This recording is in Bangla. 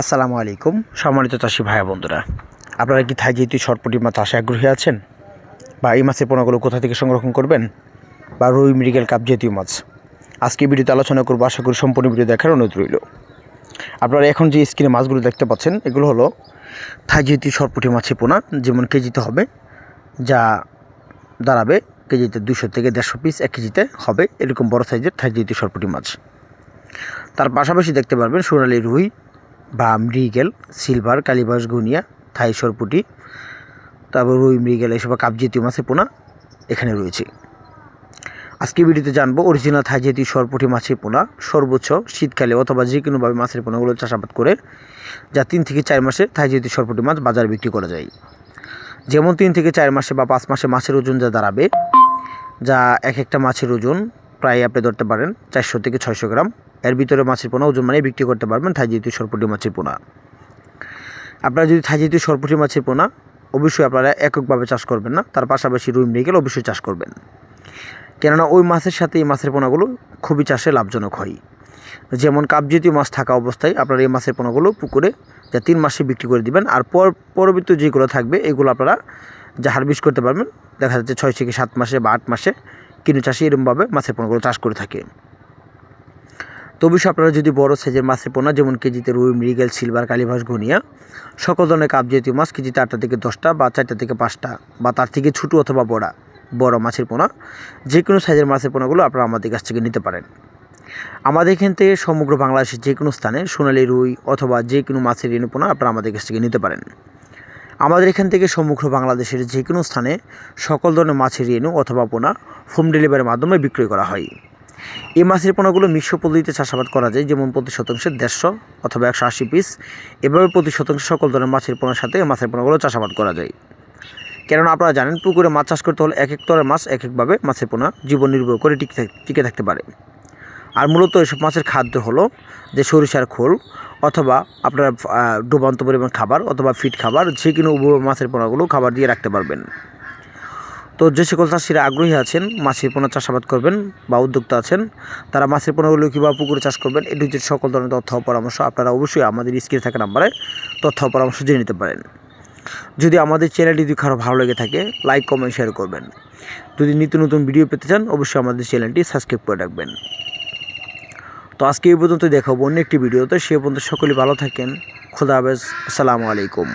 আসসালামু আলাইকুম। সম্মানিত চাষি ভাইয়া বন্ধুরা, আপনারা কি থাই যেহেতু শর্টপটি মাছ চাষে আগ্রহী আছেন বা এই মাছের পোনাগুলো কোথা থেকে সংরক্ষণ করবেন বা রুই মেডিকেল কাপ জাতীয় মাছ? আজকে ভিডিওতে আলোচনা করব, আশা করি সম্পূর্ণ ভিডিও দেখার অনুরোধ রইল। আপনারা এখন যে স্ক্রিনে মাছগুলো দেখতে পাচ্ছেন, এগুলো হলো থাই জাতীয় শর্টপটি মাছের পোনা, যেমন কেজিতে হবে, যা দাঁড়াবে কেজিতে দুশো থেকে দেড়শো পিস এক কেজিতে হবে, এরকম বড় সাইজের থাই জাতীয় শর্টপটি মাছ। তার পাশাপাশি দেখতে পারবেন সোনালি রুই বা মৃগেল সিলভার কালিবাস, গুনিয়া থাই সরপুটি তারপর রুই মৃগেল, এসব কাপ জাতীয় মাছের পোনা এখানে রয়েছে। আজকে ভিডিওতে জানব অরিজিনাল থাই জাতীয় সরপুটি মাছের পোনা, সর্বোচ্চ শীতকালে অথবা যে কোনোভাবে মাছের পোনাগুলো চাষাবাদ করে যা তিন থেকে চার মাসে থাই জাতীয় সরপুটি মাছ বাজারে বিক্রি করা যায়। যেমন তিন থেকে চার মাসে বা পাঁচ মাসে মাছের ওজন যা দাঁড়াবে, যা এক একটা মাছের ওজন প্রায় আপনি ধরতে পারেন চারশো থেকে ছয়শো গ্রাম। এর ভিতরে মাছের পোনা ওজন মানে বিক্রি করতে পারবেন থাই জাতীয় সরপুটি মাছের পোনা। আপনারা যদি থাই জাতীয় সরপুটি মাছের পোনা, অবশ্যই আপনারা এককভাবে চাষ করবেন না, তার পাশাপাশি রুই মৃগেল অবশ্যই চাষ করবেন। কেননা ওই মাছের সাথে এই মাছের পোনাগুলো খুবই চাষে লাভজনক হয়। যেমন কাপ জাতীয় মাছ থাকা অবস্থায় আপনারা এই মাছের পোনাগুলো পুকুরে যা তিন মাসে বিক্রি করে দিবেন, আর পর পরবর্তী যেগুলো থাকবে, এগুলো আপনারা যা হারভেস্ট করতে পারবেন, দেখা যাচ্ছে ছয় থেকে সাত মাসে বা আট মাসে কিনু চাষি এরকমভাবে মাছের পোনাগুলো চাষ করে থাকে। তো অবশ্যই আপনারা যদি বড় সাইজের মাছের পোনা, যেমন কেজিতে রুই, মৃগেল, সিলভার, কালীভাস, ঘনিয়া, সকল ধরনের কাপ জাতীয় মাছ কেজিতে আটটা থেকে দশটা বা চারটা থেকে পাঁচটা বা তার থেকে ছোটো অথবা বড়া, বড় মাছের পোনা যে কোনো সাইজের মাছের পোনাগুলো আপনারা আমাদের কাছ থেকে নিতে পারেন। আমাদের এখান থেকে সমগ্র বাংলাদেশের যে কোনো স্থানে সোনালি রুই অথবা যে কোনো মাছের রেণু পোনা আপনারা আমাদের কাছ থেকে নিতে পারেন। আমাদের এখান থেকে সমগ্র বাংলাদেশের যে কোনো স্থানে সকল ধরনের মাছের রেণু অথবা পোনা হোম ডেলিভারির মাধ্যমে বিক্রয় করা হয়। এই মাছের পোনাগুলো মিশ্র পদ্ধতিতে চাষাবাদ করা যায়, যেমন প্রতি শতাংশে দেড়শো অথবা একশো আশি পিস। এভাবে প্রতি শতাংশে সকল ধরনের মাছের পোনার সাথে মাছের পোনাগুলো চাষাবাদ করা যায়। কেননা আপনারা জানেন, পুকুরে মাছ চাষ করতে হলে এক এক তরের মাছ এক একভাবে মাছের পোনা জীবন নির্ভর করে টিকে টিকে থাকতে পারে। আর মূলত এসব মাছের খাদ্য হলো যে সরিষার খোল অথবা আপনার ডুবান্ত পরিমাণ খাবার অথবা ফিট খাবার, যে কোনো মাছের পোনাগুলো খাবার দিয়ে রাখতে পারবেন। তো যে সকল চাষিরা আগ্রহী আছেন, মাছের পোনা চাষাবাদ করবেন বা উদ্যোক্তা আছেন, তারা মাছের পোনাগুলো কীভাবে পুকুরে চাষ করবেন, এটি হচ্ছে সকল ধরনের তথ্য পরামর্শ। আপনারা অবশ্যই আমাদের স্ক্রিনে থাকা নাম্বারে তথ্য পরামর্শ জেনে নিতে পারেন। যদি আমাদের চ্যানেলটি যদি কারও ভালো লেগে থাকে, লাইক, কমেন্ট, শেয়ার করবেন। যদি নিত্য নতুন ভিডিও পেতে চান, অবশ্যই আমাদের চ্যানেলটি সাবস্ক্রাইব করে রাখবেন। তো আজকে এই পর্যন্ত দেখাবো অন্য একটি ভিডিওতে। সে পর্যন্ত সকলেই ভালো থাকেন। খোদা হাফেজ। আসসালামু আলাইকুম।